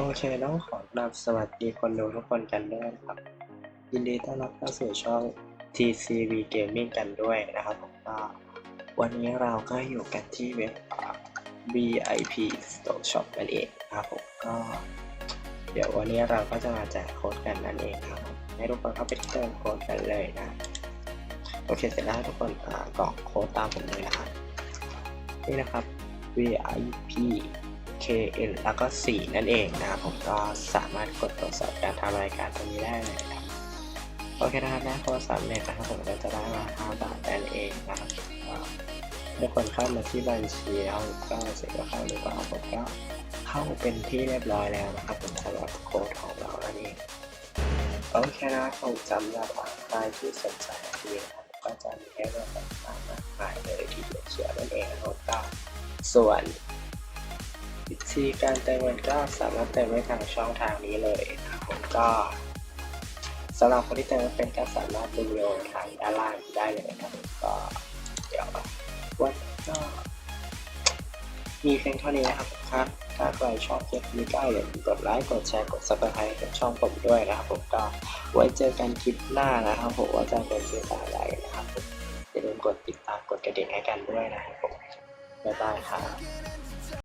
โอเคต้องขอกราบสวัสดีคนดูทุกคนกันด้วยนะครับ ยินดีต้อนรับเข้าสู่ช่อง TCV Gaming กันด้วยนะครับผมก็วันนี้เราก็อยู่กันที่เว็บ VIP Store Shop นั่นเองนะครับผมก็เดี๋ยววันนี้เราก็จะมาแจกโค้ดกันนั่นเองครับให้ทุกคนเข้าไปเติมโค้ดกันเลยนะ โอเคเสร็จแล้วทุกคนกรอกโค้ดตามผมเลยนะครับนี่นะครับ VIP KN แล้วก็ 4 นั่นเองนะครับผมก็สามารถกดตรวจสอบการทำรายการตรงนี้ได้เลยครับโอเคนะครับนะโทรศัพท์เนี่ยนะครับผมก็จะได้มา5บาทนั่นเองนะครับทุกคนเข้ามาที่บัญชีแล้วก็เสร็จแล้วเข้าหรือเปล่าผมก็เข้าเป็นที่เรียบร้อยแล้วนะครับผมสำหรับโค้ดของเราอันนี้โอเคนะครับผมจำได้ว่าใครที่สนใจดีนะครับก็จะมีให้เราต่างๆมากมายเลยที่เดียวเชียร์นั่นเองนะครับก็ส่วน ธีการเติมเงินก็สามารถเติมได้ทางช่องทางนี้เลยครับผมก็สำหรับคนที่เติมเป็นก็สามารถดูวิดีโอทางด้านล่างได้เลยนะครับผมก็เดี๋ยววันนี้ก็มีเพียงเท่านี้นะครับถ้าถ้าใครชอบคลิปนี้ก็อย่าลืมกดไลค์กดแชร์กด subscribe กับช่องผมด้วยนะครับผมก็ไว้เจอกันคลิปหน้านะครับผมว่าจะเป็นคลิปอะไรนะครับผมอย่าลืมกดติดตามกดกระดิ่งให้กันด้วยนะครับผมบ๊ายบายครับ